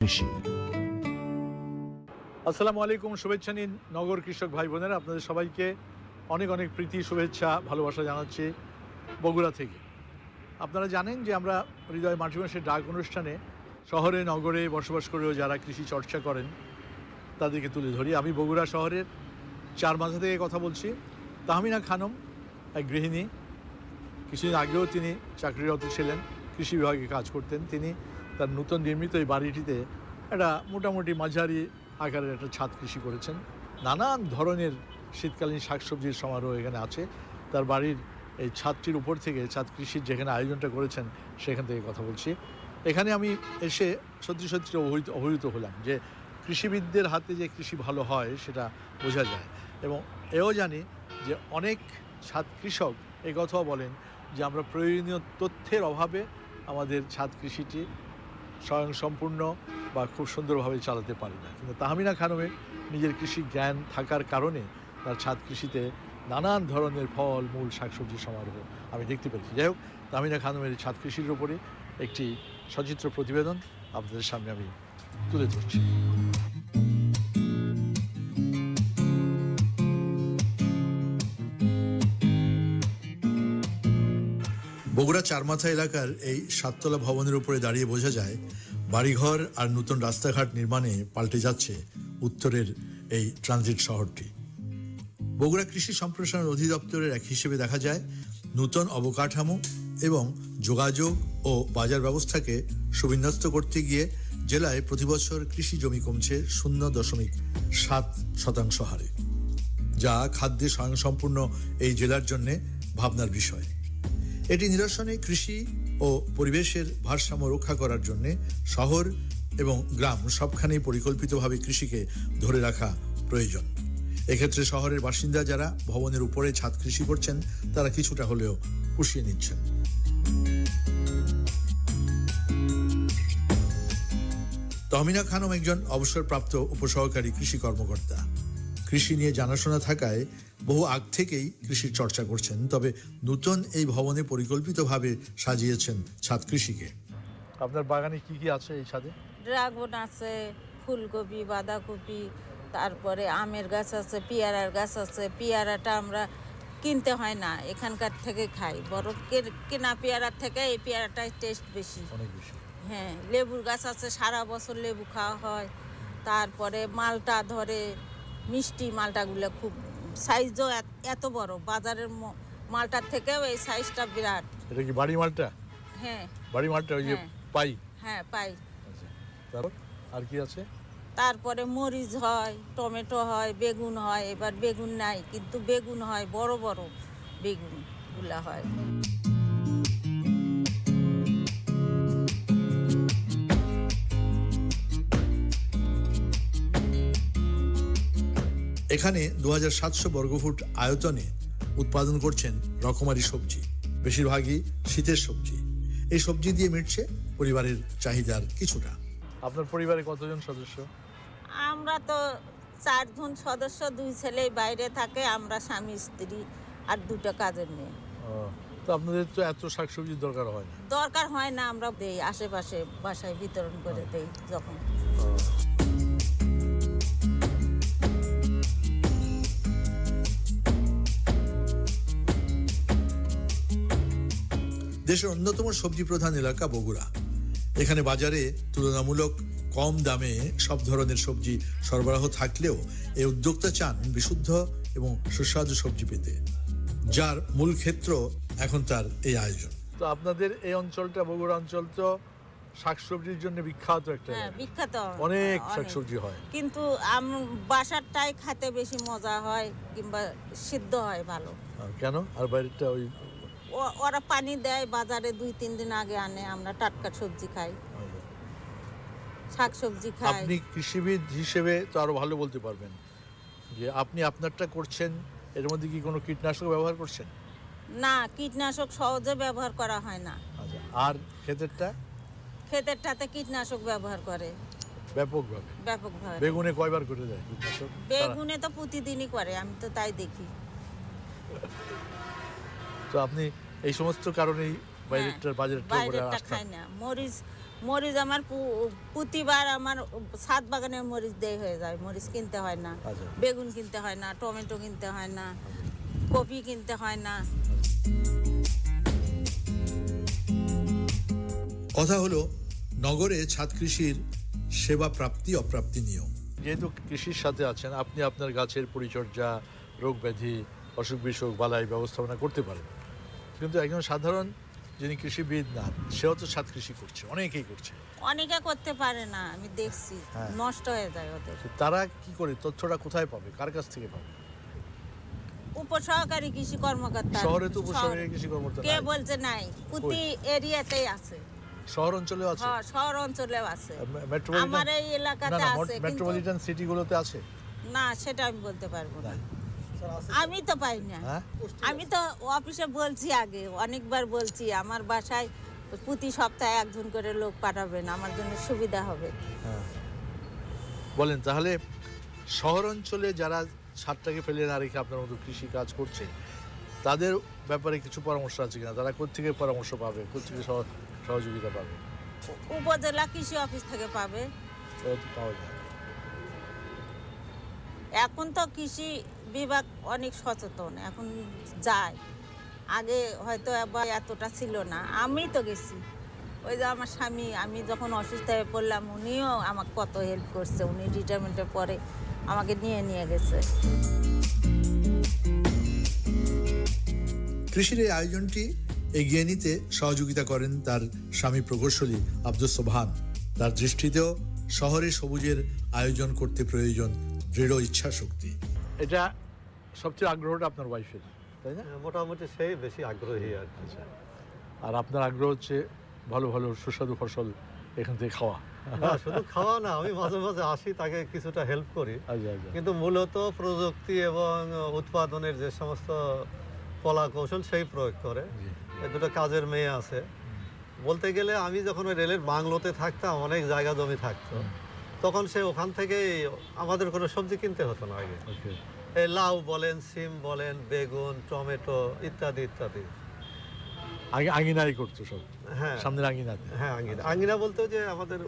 কৃষি আসসালামু আলাইকুম, শুভেচ্ছা নিন নগর কৃষক ভাই বোনেরা আপনাদের সবাইকে অনেক অনেক প্রীতি, শুভেচ্ছা, ভালোবাসা জানাচ্ছি বগুড়া থেকে। আপনারা জানেন যে আমরা হৃদয় মাটি মাসের ডাক অনুষ্ঠানে শহরে, নগরে বসবাস করেও যারা কৃষি চর্চা করেন, তাদেরকে তুলে ধরি। আমি বগুড়া শহরের চার মাথা থেকে কথা বলছি। তাহমিনা খানম, এক গৃহিণী। কিছুদিন আগেও তিনি চাকরিরত ছিলেন, কৃষি বিভাগে কাজ করতেন। তিনি তার নতুন নির্মিত এই বাড়িটিতে একটা মোটামুটি মাঝারি আকারের একটা ছাদ কৃষি করেছেন। নানান ধরনের শীতকালীন শাকসবজির সমারোহ এখানে আছে। তার বাড়ির এই ছাদটির উপর থেকে, ছাদ কৃষির যেখানে আয়োজনটা করেছেন, সেখান থেকে কথা বলছি। এখানে আমি এসে সত্যি সত্যি অবহিত অবহিত হলাম যে কৃষিবিদদের হাতে যে কৃষি ভালো হয়, সেটা বোঝা যায়। এবং এও জানি যে অনেক ছাদ কৃষক এই কথাও বলেন যে আমরা প্রয়োজনীয় তথ্যের অভাবে আমাদের ছাদ কৃষিটি স্বয়ংসম্পূর্ণ বা খুব সুন্দরভাবে চালাতে পারি না। কিন্তু তাহমিনা খানমের নিজের কৃষি জ্ঞান থাকার কারণে তার ছাদ কৃষিতে নানান ধরনের ফল, মূল, শাকসবজি সমারোহ আমি দেখতে পেরেছি। যাই হোক, তাহমিনা খানমের ছাদ কৃষির উপরে একটি সচিত্র প্রতিবেদন আপনাদের সামনে আমি তুলে ধরছি। বগুড়া চারমাথা এলাকার এই সাততলা ভবনের উপরে দাঁড়িয়ে বোঝা যায়, বাড়িঘর আর নতুন রাস্তাঘাট নির্মাণে পাল্টে যাচ্ছে উত্তরের এই ট্রানজিট শহরটি। বগুড়া কৃষি সম্প্রসারণ অধিদপ্তরের এক হিসেবে দেখা যায়, নূতন অবকাঠামো এবং যোগাযোগ ও বাজার ব্যবস্থাকে সুবিন্যস্ত করতে গিয়ে জেলায় প্রতিবছর কৃষি জমি কমছে শূন্য দশমিক সাত শতাংশ হারে, যা খাদ্যে স্বয়ংসম্পূর্ণ এই জেলার জন্য ভাবনার বিষয়। এটি নিরসনে কৃষি ও পরিবেশের ভারসাম্য রক্ষা করার জন্য শহর এবং গ্রাম সবখানেই পরিকল্পিতভাবে কৃষিকে ধরে রাখা প্রয়োজন। এক্ষেত্রে শহরের বাসিন্দা যারা ভবনের উপরে ছাদ কৃষি করছেন, তারা কিছুটা হলেও পুষিয়ে নিচ্ছেন। তহমিনা খানম একজন অবসরপ্রাপ্ত উপসহকারী কৃষি কর্মকর্তা। কৃষি নিয়ে জানাশোনা থাকায় বহু আগ থেকেই কৃষির চর্চা করছেন। তবে নূতন এই ভবনে পরিকল্পিতভাবে সাজিয়েছেন ছাদ কৃষিকে। আপনার বাগানে কি কি আছে এই ছাদে? ড্রাগন আছে ফুলকপি বাঁধাকপি তারপরে আমের গাছ আছে পেয়ারার গাছ আছে। পেয়ারাটা আমরা কিনতে হয় না এখানকার থেকে খাই। বরং কে- কেনা পেয়ারার থেকে এই পেয়ারাটাই টেস্ট বেশি। হ্যাঁ লেবুর গাছ আছে সারা বছর লেবু খাওয়া হয়। তারপরে মালটা ধরে মিষ্টি মালটাগুলো খুব সাইজও এত- বড়। বাজারের মালটার থেকেও এই সাইজটা বিরাট। এটা কি বাড়ি মালটা? হ্যাঁ। বাড়ি মালটা ওই যে হ্যাঁ। পাই? হ্যাঁ পাই। আচ্ছা। তারপর? আর কি আছে? তারপরে মরিচ হয় টমেটো হয় বেগুন হয়। এবার বেগুন নাই কিন্তু বেগুন হয় বড় বড় বেগুনগুলা হয়। এখানে দু হাজার সাতশো বর্গফুট আয়তনে উৎপাদন করছেন রকমারি সবজি বেশিরভাগই শীতের সবজি। এই সবজি দিয়ে মিটছে পরিবারের চাহিদার কিছুটা। আপনার পরিবারে কতজন সদস্য? আমরা তো চারজন সদস্য দুই ছেলেই বাইরে থাকে আমরা স্বামী স্ত্রী আর দুটো কাজের মেয়ে। তো আপনাদের তো এত শাকসবজির দরকার হয় না? দরকার হয় না আমরা দেই আশেপাশে বাসায় বিতরণ করে দেই যখন। দেশের অন্যতম সবজি প্রধান এলাকা বগুড়া। এখানে বাজারে তুলনামূলক কম দামে সব ধরনের সবজি সরবরাহ থাকলেও এই উদ্যোক্তা চান বিশুদ্ধ এবং সুস্বাদু সবজি পেতে যার মূল ক্ষেত্র এখন তার এই আয়োজন। তো আপনাদের এই অঞ্চলটা বগুড়া অঞ্চল তো শাকসবজির জন্য বিখ্যাত একটা হ্যাঁ বিখ্যাত। অনেক শাকসবজি হয়। কিন্তু আম- বাসারটাই খেতে বেশি মজা হয় কিংবা সিদ্ধ হয় ভালো। কেন? আর বাইরেটা ওই ওরা পানি দেয় বাজারে দুই তিন দিন আগে আনে আমরা টাটকা সবজি খাই। শাক সবজি খাই। আপনি কৃষিবিদ হিসেবে তো আরও ভালো বলতে পারবেন যে আপনি আপনারটা করছেন এর মধ্যে কি কোনো কীটনাশক ব্যবহার করছেন? না কীটনাশক সহজে ব্যবহার করা হয় না। আচ্ছা আর ক্ষেতেরটা? ক্ষেতেরটাতে কীটনাশক ব্যবহার করে। ব্যাপকভাবে। ব্যাপকভাবে। বেগুনে কয়বার করে দেয় কীটনাশক? বেগুনে তো প্রতিদিনই করে আমি তো তাই দেখি। তো আপনি এই সমস্ত কারণেই বাজারেরটার উপরে বাইরেরটা আস্থা খাই না। মরিচ মরিচ আমার পু- প্রতিবার আমার সাত বাগানে মরিচ দেয় হয়ে যায়। মরিচ কিনতে হয় না। আচ্ছা। বেগুন কিনতে হয় না টমেটো কিনতে হয় না কপি কিনতে হয় না। কথা হলো নগরে ছাদ কৃষির সেবা প্রাপ্তি অপ্রাপ্তি নিয়ম। যেহেতু কৃষির সাথে আছেন আপনি আপনার গাছের পরিচর্যা রোগ ব্যাধি অসুখ বিসুখ বালাই ব্যবস্থাপনা করতে পারেন কিন্তু একজন সাধারণ যিনি কৃষিবিদ না সেও তো ছাদ কৃষি করছে অনেকেই করছে। অনেকে করতে পারে না আমি দেখছি হ্যাঁ। নষ্ট হয়ে যায় ওদের। তারা কি করে তথ্যটা কোথায় পাবে কার কাছ থেকে পাবে? উপসহকারী কৃষি কর্মকর্তা। শহরে তো উপসহকারী কৃষি কর্মকর্তা কে। বলছে নাই প্রতি এরিয়াতেই আছে। শহর অঞ্চলেও আছে? হ্যাঁ, শহর অঞ্চলেও আছে। আমার এই এলাকাতে আছে মেট্রোপলিটন সিটিগুলোতে আছে? না সেটা আমি বলতে পারব না। আমি তো পাই না। হ্যাঁ? আমি তো অফিসে বলছি আগে অনেকবার বলছি আমার বাসায় প্রতি সপ্তাহে একজন করে লোক পাঠাবেন আমার জন্য সুবিধা হবে। হ্যাঁ। বলেন তাহলে শহর অঞ্চলে যারা ছাদটাকে ফেলে না রেখে আপনার মতো কৃষি কাজ করছে তাদের ব্যাপারে কিছু পরামর্শ আছে কিনা? তারা কোথেকে পরামর্শ পাবে? কোথেকে সহ- সহযোগিতা পাবে? উপজেলা কৃষি অফিস থেকে পাবে। পাওয়া যায়। এখন তো কৃষি বিভাগ অনেক সচেতন, এখন যায়। আগে হয়তো আবার এতটা ছিল না, আমি তো গেছি। ওই যে আমার স্বামী, আমি যখন অসুস্থ হয়ে পড়লাম, উনিও আমাকে কত হেল্প করছে, উনি রিটায়ারমেন্টের পরে আমাকে নিয়ে নিয়ে গেছে। কৃষির এই আয়োজনটি এগিয়ে নিতে সহযোগিতা করেন তার স্বামী প্রকৌশলী আব্দুল সোবহান। তার দৃষ্টিতেও শহরে সবুজের আয়োজন করতে প্রয়োজন দৃঢ় ইচ্ছা শক্তি এটা সবচেয়ে আগ্রহটা আপনার ওয়াইফের তাই না? মোটামুটি সেই বেশি আগ্রহী আর কি। আচ্ছা। আর আপনার আগ্রহ হচ্ছে ভালো ভালো সুস্বাদু ফসল এখান থেকে খাওয়া। শুধু খাওয়া না আমি মাঝে মাঝে আসি তাকে কিছুটা হেল্প করি। আচ্ছা আচ্ছা। কিন্তু মূলত প্রযুক্তি এবং উৎপাদনের যে সমস্ত কলা কৌশল সেই প্রয়োগ করে। দুটো কাজের মেয়ে আছে। বলতে গেলে আমি যখন ওই রেলের বাংলোতে থাকতাম অনেক জায়গা জমি থাকতো। তখন সে ওখান থেকে আমাদের কোনো সবজি কিনতে হতো না আগে। এই লাউ বলেন সিম বলেন বেগুন টমেটো ইত্যাদি ইত্যাদি। আগে আঙিনাই করতো সব। হ্যাঁ। সামনের আঙিনাতে। হ্যাঁ আঙ্গিনা আঙ্গিনা বলতে যে আমাদের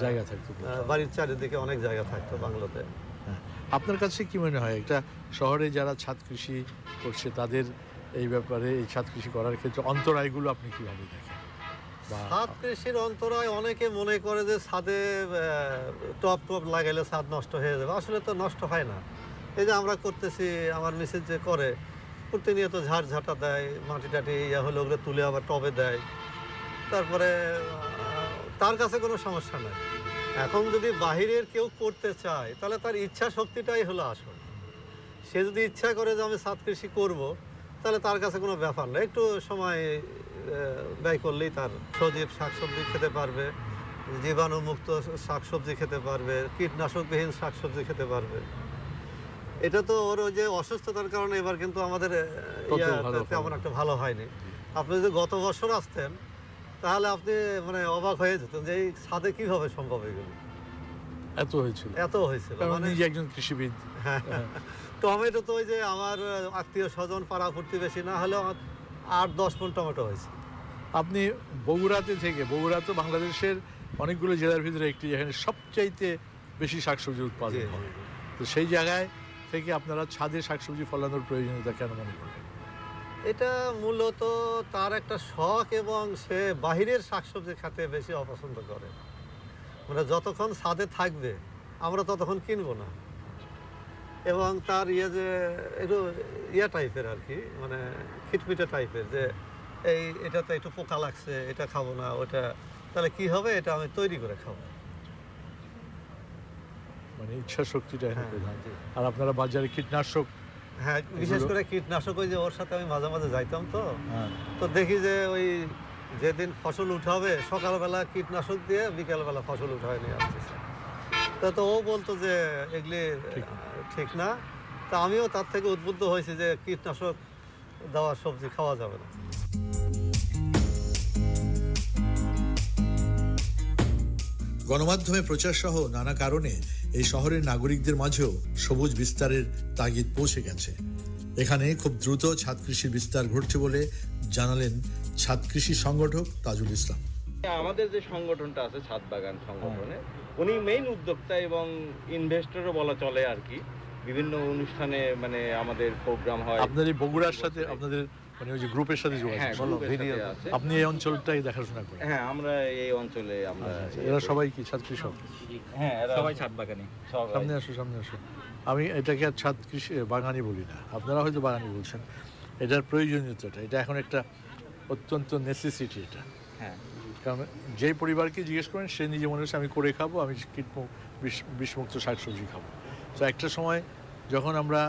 জায়গা থাকতো বাড়ির চারিদিকে অনেক জায়গা থাকতো বাংলোতে। হ্যাঁ। আপনার কাছে কি মনে হয়? একটা শহরে যারা ছাদ কৃষি করছে তাদের এই ব্যাপারে এই ছাদ কৃষি করার ক্ষেত্রে অন্তরায়গুলো আপনি কীভাবে দেখেন? ছাদ কৃষির অন্তরায় অনেকে মনে করে যে ছাদে টপ টপ লাগাইলে ছাদ নষ্ট হয়ে যাবে। আসলে তো নষ্ট হয় না। এই যে আমরা করতেছি, আমার মিসেস যে করে, প্রতিনিয়ত ঝাড় ঝাঁটা দেয়, মাটি টাটি ইয়া হলে ওগুলো তুলে আবার টবে দেয়। তারপরে, তার কাছে কোনো সমস্যা নাই। এখন যদি বাহিরের কেউ করতে চায়, তাহলে তার ইচ্ছা শক্তিটাই হলো আসল। সে যদি ইচ্ছা করে যে আমি ছাদ কৃষি করব, তাহলে তার কাছে কোনো ব্যাপার না। একটু সময় ব্যয় করলেই তার সজীব শাকসবজি খেতে পারবে জীবাণুমুক্ত শাকসবজি খেতে পারবে কীটনাশকবিহীন শাকসবজি খেতে পারবে। এটা তো ওর ওই যে অসুস্থতার কারণে এবার কিন্তু আমাদের তেমন একটা ভালো হয়নি। আপনি যদি গত বছর আসতেন তাহলে আপনি মানে অবাক হয়ে যেতেন যে এই ছাদে কীভাবে সম্ভব এগুলো? এত হয়েছিল। এত হয়েছিল মানে নিজে একজন কৃষিবিদ। হ্যাঁ টমেটো তো ওই যে আমার আত্মীয় স্বজন পাড়া প্রতিবেশী না হলেও আমার আট দশ মন টমেটো হয়েছে। আপনি বগুড়াতে থেকে বগুড়া তো বাংলাদেশের অনেকগুলো জেলার ভিতরে একটি যেখানে সবচাইতে বেশি শাকসবজির উৎপাদন হয়। তো সেই জায়গায় থেকে আপনারা ছাদে শাকসবজি ফলানোর প্রয়োজনীয়তা কেন মনে করলেন? এটা মূলত তার একটা শখ এবং সে বাহিরের শাকসবজি খেতে বেশি অপছন্দ করে। মানে যতক্ষণ ছাদে থাকবে আমরা ততক্ষণ কিনবো না। এবং তার ইয়ে যে একটু ইয়া টাইপের আর কি মানে খিটমিটে টাইপের যে এই এটাতে একটু পোকা লাগছে এটা খাব না ওটা তাহলে কি হবে? এটা আমি তৈরি করে খাব। মানে ইচ্ছা শক্তিটা হ্যাঁ, আর আপনারা বাজারে কীটনাশক হ্যাঁ বিশেষ করে কীটনাশক ওই যে ওর সাথে আমি মাঝে মাঝে যাইতাম তো হ্যাঁ। তো দেখি যে ওই যেদিন ফসল উঠাবে সকালবেলা কীটনাশক দিয়ে বিকালবেলা ফসল উঠায় নিয়ে আসতেছে। তা তো ও বলতো যে এগুলি ঠিক না? তা আমিও তার থেকে উদ্বুদ্ধ হয়েছি যে কীটনাশক দেওয়া সবজি খাওয়া যাবে না। গণমাধ্যমে প্রচার সহ নানা কারণে এই শহরের নাগরিকদের মাঝেও সবুজ বিস্তারের তাগিদ পৌঁছে গেছে। এখানে খুব দ্রুত ছাদ কৃষির বিস্তার ঘটছে বলে জানালেন ছাদ কৃষি সংগঠক তাজুল ইসলাম। আমাদের যে সংগঠনটা আছে ছাদ বাগান সংগঠনে উনি মেইন উদ্যোক্তা এবং ইনভেস্টরও বলা চলে আর কি। বিভিন্ন অনুষ্ঠানে মানে আমাদের প্রোগ্রাম হয়। আপনার এই বগুড়ার সাথে আপনাদের মানে ওই যে গ্রুপের সাথে হ্যাঁ যোগাযোগ আছে। আপনি এই অঞ্চলটাই দেখাশোনা করেন। হ্যাঁ আমরা এই অঞ্চলে আমরা আচ্ছা, আচ্ছা। এরা সবাই কি? ছাদ কৃষক? হ্যাঁ এরা সবাই ছাদ বাগানি। সামনে আসো সামনে আসো। আমি এটাকে আর ছাদ কৃষি বাগানি বলি না। আপনারা হয়তো বাগানি বলছেন। এটার প্রয়োজনীয়তাটা এটা এখন একটা অত্যন্ত নেসেসিটি এটা। হ্যাঁ। কারণ যেই পরিবারকে জিজ্ঞেস করেন সে নিজে মনে হচ্ছে আমি করে খাব আমি কীট বিষ বিষমুক্ত শাকসবজি খাব। তো একটা সময় যখন আমরা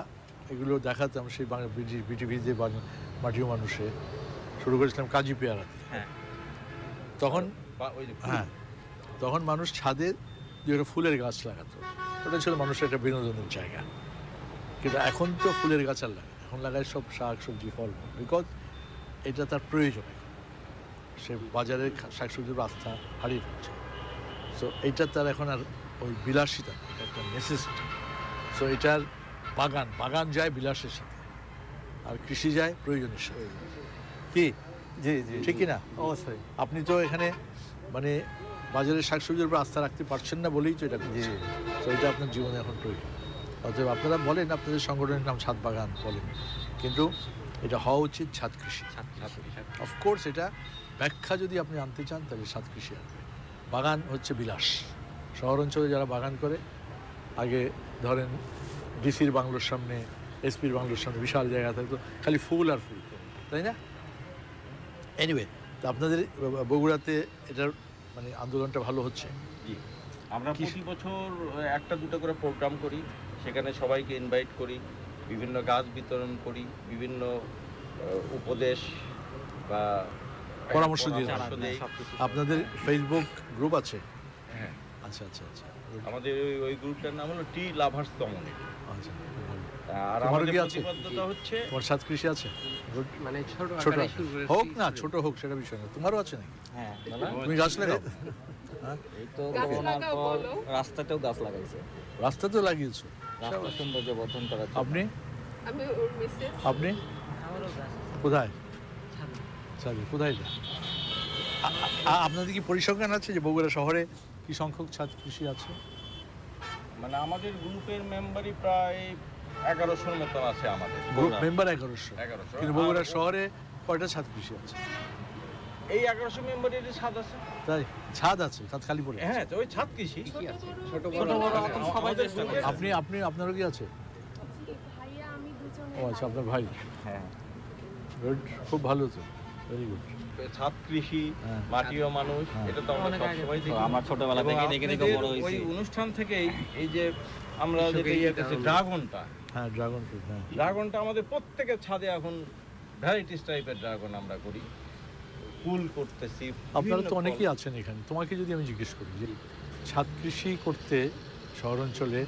এগুলো দেখাতাম সেই বাংলা বিটি বিটিভিতে মাটিও মানুষে শুরু করেছিলাম কাজী পেয়ারাতে হ্যাঁ। তখন ওই হ্যাঁ তখন মানুষ ছাদে দু ফুলের গাছ লাগাতো। ওটা ছিল মানুষের একটা বিনোদনের জায়গা। কিন্তু এখন তো ফুলের গাছ আর লাগায় না। এখন লাগায় সব শাক সবজি ফল বিকজ এটা তার প্রয়োজন। সে বাজারের শাকসবজির আস্থা হারিয়ে ফেলছে। সো এইটা তার এখন আর ওই বিলাসিতা একটা নেসেসিটি সো এটার বাগান বাগান যায় বিলাসের সাথে। আর কৃষি যায় প্রয়োজনের সাথে। কি? জি জি ঠিকই না অবশ্যই। আপনি তো এখানে মানে বাজারের শাকসবজির উপর আস্থা রাখতে পারছেন না বলেই তো এটা করছেন। তো এটা আপনার জীবনে এখন প্রয়োজন। অতএব আপনারা বলেন আপনাদের সংগঠনের নাম ছাদ বাগান বলেন। কিন্তু এটা হওয়া উচিত ছাদ কৃষি। অফকোর্স এটা ব্যাখ্যা যদি আপনি আনতে চান তাহলে সাত কৃষি আসবে বাগান হচ্ছে বিলাস। শহর অঞ্চলে যারা বাগান করে আগে ধরেন ডিসির বাংলোর সামনে এসপির বাংলোর সামনে বিশাল জায়গা থাকতো খালি ফুল আর ফুল তাই না? এনিওয়ে তো আপনাদের বগুড়াতে এটার মানে আন্দোলনটা ভালো হচ্ছে? জি। আমরা কি- প্রতি বছর একটা দুটো করে প্রোগ্রাম করি। সেখানে সবাইকে ইনভাইট করি বিভিন্ন গাছ বিতরণ করি বিভিন্ন উপদেশ বা পরামর্শ দিয়ে। আপনাদের ফেসবুক গ্রুপ আছে? হ্যাঁ। আচ্ছা আচ্ছা আচ্ছা। আমাদের ওই- গ্রুপটার নাম হলো টি লাভার্স কমিউনিটি আচ্ছা আর তোমারও আমাদের প্রতিবদ্ধতা হচ্ছে তোমার সাত কৃষি আছে? মানে ছোট ছোট। হোক না ছোট হোক সেটা বিষয় না। তোমারও আছে নাকি? হ্যাঁ তুমি গাছ লাগাও? এই তো রাস্তাতেও গাছ লাগাইছে। রাস্তা তো লাগিয়েছো। রাস্তা সৌন্দর্য বর্ধন করার আপনি? আমি ওর মিসেস আপনি? কোথায়? ছাদে কোথায় আ- আপনাদের কি পরিসংখ্যান আছে যে বগুড়া শহরে কি সংখ্যক ছাদ কৃষি আছে? মানে আমাদের গ্রুপের মেম্বারই প্রায় এগারোশোর মতন আছে আমাদের। গ্রুপ মেম্বার এগারোশো। এগারোশো। কিন্তু বগুড়া শহরে কয়টা ছাদ কৃষি আছে? এই এগারোশো মেম্বারেরই ছাদ আছে। তাই? ছাদ আছে ছাদ খালি পড়ে হ্যাঁ তো ওই ছাদ কৃষি। ছোট ছোট বড় সবাই চেষ্টা করে আপনি আপনি আপনারও কি আছে? ভাইয়া আমি দুজনে ও আচ্ছা আপনার ভাই। হ্যাঁ। গুড খুব ভালো তো। ছাদ কৃষি হ্যাঁ। মাটিও মানুষ এটা তো আমরা সবসময় দেখি। আমার ছোটবেলা থেকে দেখে দেখে বড় ওই অনুষ্ঠান থেকেই এই যে আমরা যেটা ইয়ে করছি ড্রাগনটা হ্যাঁ ড্রাগন ফ্রুট হ্যাঁ। ড্রাগনটা আমাদের প্রত্যেকের ছাদে এখন ভ্যারাইটিস টাইপের ড্রাগন আমরা করি। ফুল করতেছি আপনারা তো অনেকেই আছেন এখানে। তোমাকে যদি আমি জিজ্ঞেস করি যে ছাদ কৃষি করতে শহর অঞ্চলে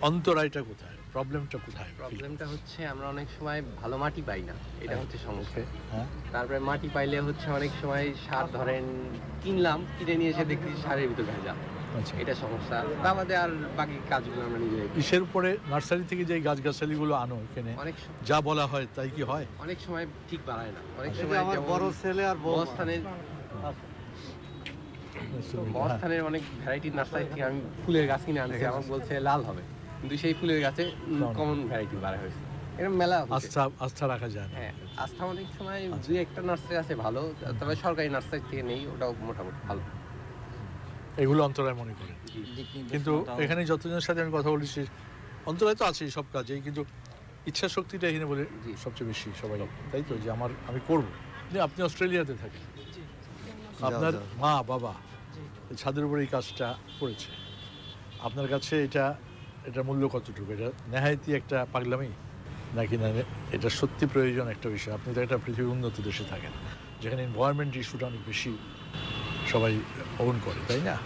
অন্তরায়টা কোথায়? প্রবলেমটা কোথায়? প্রবলেমটা হচ্ছে আমরা অনেক সময় ভালো মাটি পাই না এটা হচ্ছে সমস্যা। হ্যাঁ। তারপরে মাটি পাইলে হচ্ছে অনেক সময় সার ধরেন কিনলাম কিনে নিয়ে এসে দেখি সারের ভিতর ভেজা আচ্ছা। এটা সমস্যা। তা বাদে আর বাকি কাজগুলো আমরা নিজেরাই করি। ইসের উপরে নার্সারি থেকে যে গাছগাছালিগুলো আনো এখানে অনেক যা বলা হয় তাই কি হয়? অনেক সময় ঠিক বাড়ায় না। অনেক সময় আমার বড় ছেলে আর বউ। বস্থানের হ্যাঁ। বস্থানের অনেক ভ্যারাইটি নার্সারি থেকে আমি ফুলের গাছ কিনে আনছি আমাকে বলছে লাল হবে। কিন্তু সেই ফুলের গাছে কমন ভ্যারাইটি বাড়া হয়েছে। এরকম মেলা। আস্থা আস্থা রাখা যায় হ্যাঁ আস্থা অনেক সময় দুই একটা নার্সারি আছে ভালো তবে সরকারি নার্সারি থেকে নেই ওটাও মোটামুটি ভালো। এগুলো অন্তরায় মনে করেন কিন্তু এখানে যতজনের সাথে আমি কথা বলেছি অন্তরায় তো আছেই সব কাজেই কিন্তু ইচ্ছা শক্তিটা এখানে বলে। সবচেয়ে বেশি সবাই তাই তো? যে আমার আমি করব। যে আপনি অস্ট্রেলিয়াতে থাকেন। আপনার মা বাবা ছাদের উপরে এই কাজটা করেছে। আপনার কাছে এটা এটা মূল্য কতটুকু? এটা নেহায়তি একটা পাগলামি? নাকি না, এটা সত্যি প্রয়োজন একটা বিষয়? আপনি তো একটা পৃথিবীর উন্নত দেশে থাকেন, যেখানে এনভায়রনমেন্ট ইস্যুটা অনেক বেশি সবাই ওন করে, তাই না?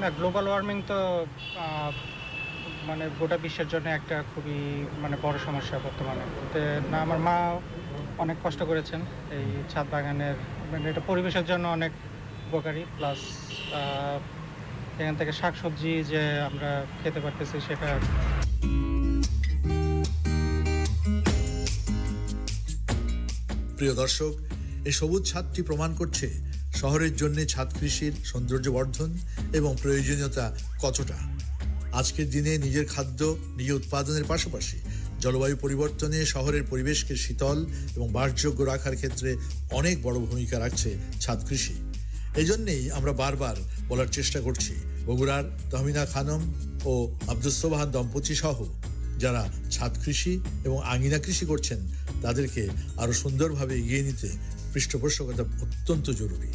না গ্লোবাল ওয়ার্মিং তো মানে গোটা বিশ্বের জন্য একটা খুবই মানে বড় সমস্যা বর্তমানে। না, আমার মা অনেক কষ্ট করেছেন এই ছাদ বাগানের মানে এটা পরিবেশের জন্য অনেক উপকারী। প্লাস এখান থেকে শাকসবজি যে আমরা খেতে পারতেছি সেটা প্রিয় দর্শক, এই সবুজ ছাদটি প্রমাণ করছে শহরের জন্য ছাদ কৃষির সৌন্দর্য বর্ধন এবং প্রয়োজনীয়তা কতটা। আজকের দিনে নিজের খাদ্য নিজে উৎপাদনের পাশাপাশি জলবায়ু পরিবর্তনে শহরের পরিবেশকে শীতল এবং বাসযোগ্য রাখার ক্ষেত্রে অনেক বড় ভূমিকা রাখছে ছাদ কৃষি। এই জন্যেই আমরা বারবার বলার চেষ্টা করছি, বগুড়ার তহমিনা খানম ও আব্দুল সোবাহান দম্পতি সহ যারা ছাদ কৃষি এবং আঙিনা কৃষি করছেন, তাদেরকে আরও সুন্দরভাবে এগিয়ে নিতে পৃষ্ঠপোষকতা অত্যন্ত জরুরি।